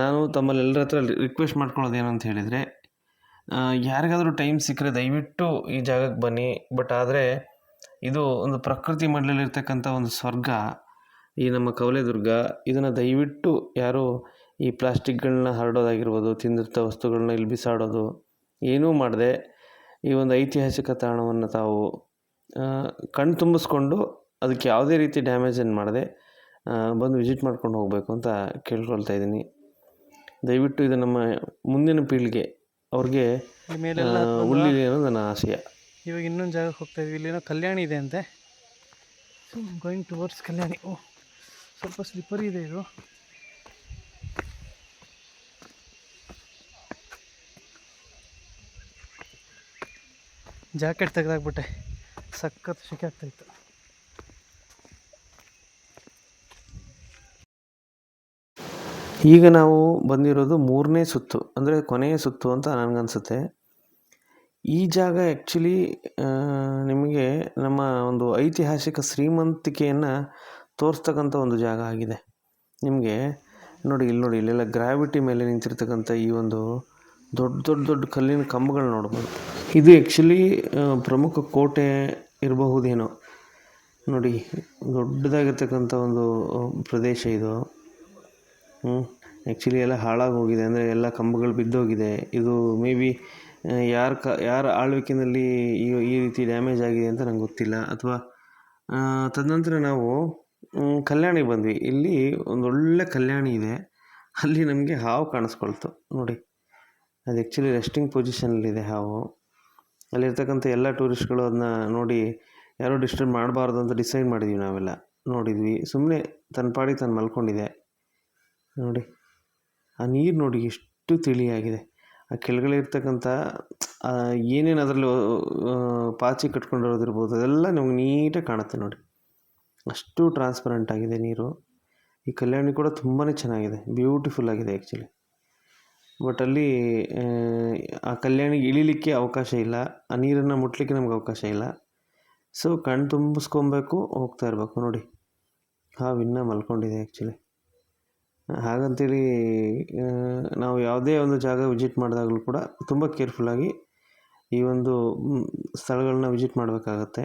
Speaker 1: ನಾನು ತಮ್ಮಲ್ಲಿ ಎಲ್ಲರ ಹತ್ರ ರಿಕ್ವೆಸ್ಟ್ ಮಾಡ್ಕೊಳ್ಳೋದು ಏನು ಅಂತ ಹೇಳಿದರೆ ಯಾರಿಗಾದರೂ ಟೈಮ್ ಸಿಕ್ಕರೆ ದಯವಿಟ್ಟು ಈ ಜಾಗಕ್ಕೆ ಬನ್ನಿ. ಬಟ್ ಆದರೆ ಇದು ಒಂದು ಪ್ರಕೃತಿ ಮಡ್ಲಲ್ಲಿರ್ತಕ್ಕಂಥ ಒಂದು ಸ್ವರ್ಗ ಈ ನಮ್ಮ ಕವಲೆದುರ್ಗ ಇದನ್ನು ದಯವಿಟ್ಟು ಯಾರು ಈ ಪ್ಲಾಸ್ಟಿಕ್ಗಳನ್ನ ಹರಡೋದಾಗಿರ್ಬೋದು ತಿಂದಿರ್ತ ವಸ್ತುಗಳನ್ನ ಇಲ್ಲಿ ಬಿಸಾಡೋದು ಏನೂ ಮಾಡದೆ ಈ ಒಂದು ಐತಿಹಾಸಿಕ ತಾಣವನ್ನು ತಾವು ಆ, ಕಣ್ ತುಂಬಿಸ್ಕೊಂಡು ಅದಕ್ಕೆ ಯಾವುದೇ ರೀತಿ ಡ್ಯಾಮೇಜನ್ನು ಮಾಡದೆ ಬಂದು ವಿಸಿಟ್ ಮಾಡ್ಕೊಂಡು ಹೋಗಬೇಕು ಅಂತ ಕೇಳ್ಕೊಳ್ತಾ ಇದ್ದೀನಿ. ದಯವಿಟ್ಟು ಇದು ನಮ್ಮ ಮುಂದಿನ ಪೀಳಿಗೆ ಅವ್ರಿಗೆ ಉಳ್ಳಿಲಿ ಉಳಿಲಿ ಅನ್ನೋದು ನನ್ನ ಆಶಯ
Speaker 2: ಇವಾಗ ಇನ್ನೊಂದು ಜಾಗಕ್ಕೆ ಹೋಗ್ತಾ ಇದ್ವಿ. ಇಲ್ಲಿನೋ ಕಲ್ಯಾಣಿ ಇದೆ ಅಂತೆ. ಗೋಯಿಂಗ್ ಟುವರ್ಡ್ಸ್ ಕಲ್ಯಾಣಿ. ಓ, ಸ್ವಲ್ಪ ಸ್ಲಿಪ್ಪರಿ ಇದೆ ಇದು. ಜಾಕೆಟ್ ತೆಗೆದಾಕ್ಬಿಟ್ಟೆ. ಸಖತ್ ಶೆಕೆ ಆಗ್ತಾಯಿತ್ತು
Speaker 1: ಈಗ ನಾವು ಬಂದಿರೋದು ಮೂರನೇ ಸುತ್ತು, ಅಂದರೆ ಕೊನೆಯ ಸುತ್ತು ಅಂತ ನನಗನ್ಸುತ್ತೆ. ಈ ಜಾಗ ಆ್ಯಕ್ಚುಲಿ ನಿಮಗೆ ನಮ್ಮ ಒಂದು ಐತಿಹಾಸಿಕ ಶ್ರೀಮಂತಿಕೆಯನ್ನು ತೋರಿಸ್ತಕ್ಕಂಥ ಒಂದು ಜಾಗ ಆಗಿದೆ. ನಿಮಗೆ ನೋಡಿ, ಇಲ್ಲಿ ನೋಡಿ, ಇಲ್ಲೆಲ್ಲ ಗ್ರಾವಿಟಿ ಮೇಲೆ ನಿಂತಿರ್ತಕ್ಕಂಥ ಈ ಒಂದು ದೊಡ್ಡ ದೊಡ್ಡ ದೊಡ್ಡ ಕಲ್ಲಿನ ಕಂಬಗಳು ನೋಡ್ಬೋದು. ಇದು ಆ್ಯಕ್ಚುಲಿ ಪ್ರಮುಖ ಕೋಟೆ ಇರಬಹುದೇನೋ. ನೋಡಿ, ದೊಡ್ಡದಾಗಿರ್ತಕ್ಕಂಥ ಒಂದು ಪ್ರದೇಶ ಇದು. ಆ್ಯಕ್ಚುಲಿ ಎಲ್ಲ ಹಾಳಾಗಿ ಹೋಗಿದೆ. ಅಂದರೆ ಎಲ್ಲ ಕಂಬಗಳು ಬಿದ್ದೋಗಿದೆ. ಇದು ಮೇ ಬಿ ಯಾರ ಕ, ಯಾರ ಆಳ್ವಿಕೆಯಲ್ಲಿ ಈ ಈ ರೀತಿ ಡ್ಯಾಮೇಜ್ ಆಗಿದೆ ಅಂತ ನಂಗೆ ಗೊತ್ತಿಲ್ಲ. ಅಥವಾ ತದನಂತರ ನಾವು ಕಲ್ಯಾಣಿಗೆ ಬಂದ್ವಿ. ಇಲ್ಲಿ ಒಂದು ಒಳ್ಳೆ ಕಲ್ಯಾಣಿ ಇದೆ. ಅಲ್ಲಿ ನಮಗೆ ಹಾವು ಕಾಣಿಸ್ಕೊಳ್ತು. ನೋಡಿ, ಅದು ಆ್ಯಕ್ಚುಲಿ ರೆಸ್ಟಿಂಗ್ ಪೊಸಿಷನಲ್ಲಿದೆ ಹಾವು. ಅಲ್ಲಿರ್ತಕ್ಕಂಥ ಎಲ್ಲ ಟೂರಿಸ್ಟ್ಗಳು ಅದನ್ನ ನೋಡಿ, ಯಾರೂ ಡಿಸ್ಟರ್ಬ್ ಮಾಡಬಾರ್ದು ಅಂತ ಡಿಸೈಡ್ ಮಾಡಿದ್ವಿ ನಾವೆಲ್ಲ. ನೋಡಿದ್ವಿ. ಸುಮ್ಮನೆ ತನ್ನ ಪಾಡಿಗೆ ತಾನು ಮಲ್ಕೊಂಡಿದೆ. ನೋಡಿ, ಆ ನೀರು ನೋಡಿ ಎಷ್ಟು ತಿಳಿಯಾಗಿದೆ. ಆ ಕೆಳಗಡೆ ಇರ್ತಕ್ಕಂಥ ಏನೇನು ಅದರಲ್ಲಿ ಪಾಚಿ ಕಟ್ಕೊಂಡಿರೋದಿರ್ಬೋದು ಅದೆಲ್ಲ ನಮ್ಗೆ ನೀಟಾಗಿ ಕಾಣುತ್ತೆ ನೋಡಿ. ಅಷ್ಟು ಟ್ರಾನ್ಸ್ಪರೆಂಟ್ ಆಗಿದೆ ನೀರು. ಈ ಕಲ್ಯಾಣಿ ಕೂಡ ತುಂಬಾ ಚೆನ್ನಾಗಿದೆ ಬ್ಯೂಟಿಫುಲ್ ಆಗಿದೆ ಆ್ಯಕ್ಚುಲಿ ಬಟ್ ಅಲ್ಲಿ ಆ, ಕಲ್ಯಾಣಿಗೆ ಇಳಿಲಿಕ್ಕೆ ಅವಕಾಶ ಇಲ್ಲ ಆ ನೀರನ್ನು ಮುಟ್ಲಿಕ್ಕೆ ನಮ್ಗೆ ಅವಕಾಶ ಇಲ್ಲ. ಸೊ ಕಣ್ಣು ತುಂಬಿಸ್ಕೊಬೇಕು ಹೋಗ್ತಾ ಇರಬೇಕು ನೋಡಿ. ಹಾವು ಇನ್ನೂ ಮಲ್ಕೊಂಡಿದೆ ಆ್ಯಕ್ಚುಲಿ ಹಾಗಂತೇಳಿ ನಾವು ಯಾವುದೇ ಒಂದು ಜಾಗ ವಿಸಿಟ್ ಮಾಡಿದಾಗಲೂ ಕೂಡ ತುಂಬ ಕೇರ್ಫುಲ್ಲಾಗಿ ಈ ಒಂದು ಸ್ಥಳಗಳನ್ನ ವಿಸಿಟ್ ಮಾಡಬೇಕಾಗತ್ತೆ.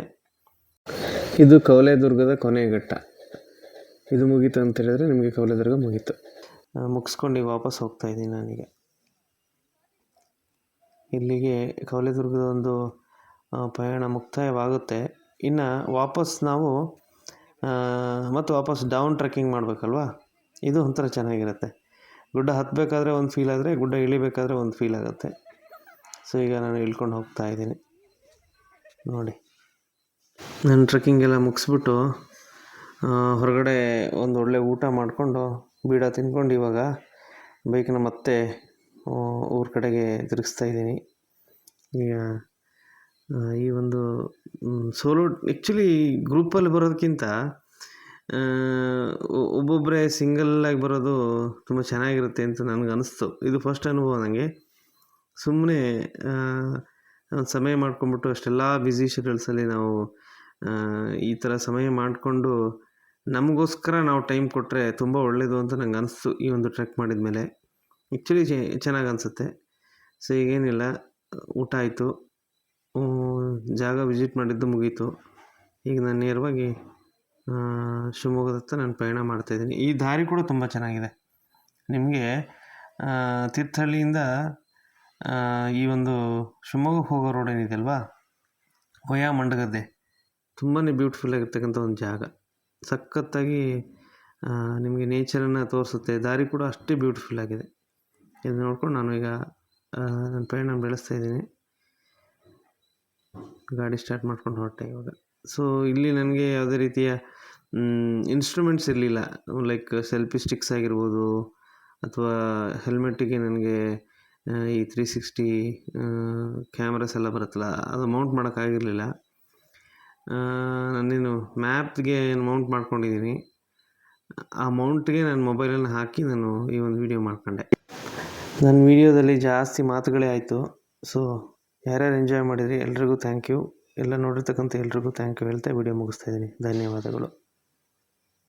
Speaker 1: ಇದು ಕವಲೇದುರ್ಗದ ಕೊನೆಯ ಘಟ್ಟ. ಇದು ಮುಗೀತು ಅಂತ ಹೇಳಿದ್ರೆ ನಿಮಗೆ ಕವಲೇದುರ್ಗ ಮುಗೀತು. ಮುಗಿಸ್ಕೊಂಡು ಈಗ ವಾಪಸ್ ಹೋಗ್ತಾ ಇದ್ದೀನಿ ನಾನೀಗ. ಇಲ್ಲಿಗೆ ಕವಲೆದುರ್ಗದ ಒಂದು ಪ್ರಯಾಣ ಮುಕ್ತಾಯವಾಗುತ್ತೆ. ಇನ್ನು ವಾಪಸ್ ನಾವು ಮತ್ತೆ ವಾಪಸ್ ಡೌನ್ ಟ್ರೆಕ್ಕಿಂಗ್ ಮಾಡಬೇಕಲ್ವಾ? ಇದು ಒಂಥರ ಚೆನ್ನಾಗಿರುತ್ತೆ. ಗುಡ್ಡ ಹತ್ತಬೇಕಾದ್ರೆ ಒಂದು ಫೀಲ್ ಆದರೆ, ಗುಡ್ಡ ಇಳಿಬೇಕಾದ್ರೆ ಒಂದು ಫೀಲ್ ಆಗುತ್ತೆ. ಸೊ ಈಗ ನಾನು ಇಳ್ಕೊಂಡು ಹೋಗ್ತಾ ಇದ್ದೀನಿ. ನೋಡಿ. ನಾನು ಟ್ರೆಕ್ಕಿಂಗೆಲ್ಲ ಮುಗಿಸ್ಬಿಟ್ಟು ಹೊರಗಡೆ ಒಂದು ಒಳ್ಳೆ ಊಟ ಮಾಡಿಕೊಂಡು, ಬೀಡ ತಿನ್ಕೊಂಡು ಇವಾಗ ಬೈಕ್ನ ಮತ್ತೆ ಊರ ಕಡೆಗೆ ತಿರುಗಿಸ್ತಾ ಇದ್ದೀನಿ. ಈಗ ಈ ಒಂದು ಸೋಲೋ ಆ್ಯಕ್ಚುಲಿ ಗ್ರೂಪಲ್ಲಿ ಬರೋದಕ್ಕಿಂತ ಒಬ್ಬೊಬ್ಬರೇ ಸಿಂಗಲ್ಲಾಗಿ ಬರೋದು ತುಂಬ ಚೆನ್ನಾಗಿರುತ್ತೆ ಅಂತ ನನಗೆ ಅನಿಸ್ತು. ಇದು ಫಸ್ಟ್ ಅನುಭವ ನನಗೆ ಸುಮ್ಮನೆ ಒಂದು ಸಮಯ ಮಾಡ್ಕೊಂಬಿಟ್ಟು ಅಷ್ಟೆಲ್ಲ ಬ್ಯುಸಿ ಶೆಡ್ಯೂಲ್ಸಲ್ಲಿ ನಾವು ಈ ಥರ ಸಮಯ ಮಾಡಿಕೊಂಡು ನಮಗೋಸ್ಕರ ನಾವು ಟೈಮ್ ಕೊಟ್ಟರೆ ತುಂಬ ಒಳ್ಳೆಯದು ಅಂತ ನಂಗೆ ಅನಿಸ್ತು ಈ ಒಂದು ಟ್ರೆಕ್ ಮಾಡಿದ ಮೇಲೆ ಆ್ಯಕ್ಚುಲಿ ಚೆನ್ನಾಗಿ ಅನಿಸುತ್ತೆ. ಸೊ ಈಗೇನಿಲ್ಲ. ಊಟ ಆಯಿತು. ಜಾಗ ವಿಸಿಟ್ ಮಾಡಿದ್ದು ಮುಗೀತು. ಈಗ ನಾನು ನೇರವಾಗಿ ಶಿವಮೊಗ್ಗದತ್ತ ನಾನು ಪಯಣ ಮಾಡ್ತಾಯಿದ್ದೀನಿ ಈ ದಾರಿ ಕೂಡ ತುಂಬ ಚೆನ್ನಾಗಿದೆ. ನಿಮಗೆ ತೀರ್ಥಹಳ್ಳಿಯಿಂದ ಈ ಒಂದು ಶಿವಮೊಗ್ಗಕ್ಕೆ ಹೋಗೋ ರೋಡ್ ಏನಿದೆ ಅಲ್ವಾ? ಹೊಯ ಮಂಡಗದ್ದೆ. ತುಂಬಾ ಬ್ಯೂಟಿಫುಲ್ ಆಗಿರ್ತಕ್ಕಂಥ ಒಂದು ಜಾಗ. ಸಖತ್ತಾಗಿ ನಿಮಗೆ ನೇಚರನ್ನು ತೋರಿಸುತ್ತೆ. ದಾರಿ ಕೂಡ ಅಷ್ಟೇ ಬ್ಯೂಟಿಫುಲ್ ಆಗಿದೆ. ಇದು ನೋಡ್ಕೊಂಡು ನಾನು ಈಗ ನನ್ನ ಪಯಣ ಬೆಳೆಸ್ತಾ ಇದ್ದೀನಿ. ಗಾಡಿ ಸ್ಟಾರ್ಟ್ ಮಾಡ್ಕೊಂಡು ಹೊರಟೆ ಇವಾಗ. ಸೊ ಇಲ್ಲಿ ನನಗೆ ಯಾವುದೇ ರೀತಿಯ ಇನ್ಸ್ಟ್ರೂಮೆಂಟ್ಸ್ ಇರಲಿಲ್ಲ. ಲೈಕ್ ಸೆಲ್ಫಿ ಸ್ಟಿಕ್ಸ್ ಆಗಿರ್ಬೋದು, ಅಥವಾ ಹೆಲ್ಮೆಟ್ಟಿಗೆ ನನಗೆ ಈ ತ್ರೀ ಸಿಕ್ಸ್ಟಿ ಕ್ಯಾಮ್ರಾಸ್ ಎಲ್ಲ ಬರುತ್ತಲ್ಲ, ಅದು ಮೌಂಟ್ ಮಾಡೋಕ್ಕಾಗಿರಲಿಲ್ಲ ನಾನೇನು ಮ್ಯಾಪ್ಗೆ ಏನು ಮೌಂಟ್ ಮಾಡ್ಕೊಂಡಿದ್ದೀನಿ ಆ ಮೌಂಟ್ಗೆ ನಾನು ಮೊಬೈಲನ್ನು ಹಾಕಿ ನಾನು ಈ ಒಂದು ವಿಡಿಯೋ ಮಾಡ್ಕೊಂಡೆ. ನನ್ನ ವಿಡಿಯೋದಲ್ಲಿ ಜಾಸ್ತಿ ಮಾತುಗಳೇ ಆಯಿತು. ಸೊ ಯಾರ್ಯಾರು ಎಂಜಾಯ್ ಮಾಡಿದ್ರಿ, ಎಲ್ರಿಗೂ ಥ್ಯಾಂಕ್ ಯು ಎಲ್ಲ ನೋಡಿರ್ತಕ್ಕಂಥ ಎಲ್ರಿಗೂ ಥ್ಯಾಂಕ್ ಯು ಹೇಳ್ತಾ ವಿಡಿಯೋ ಮುಗಿಸ್ತಾ ಇದ್ದೀನಿ. ಧನ್ಯವಾದಗಳು.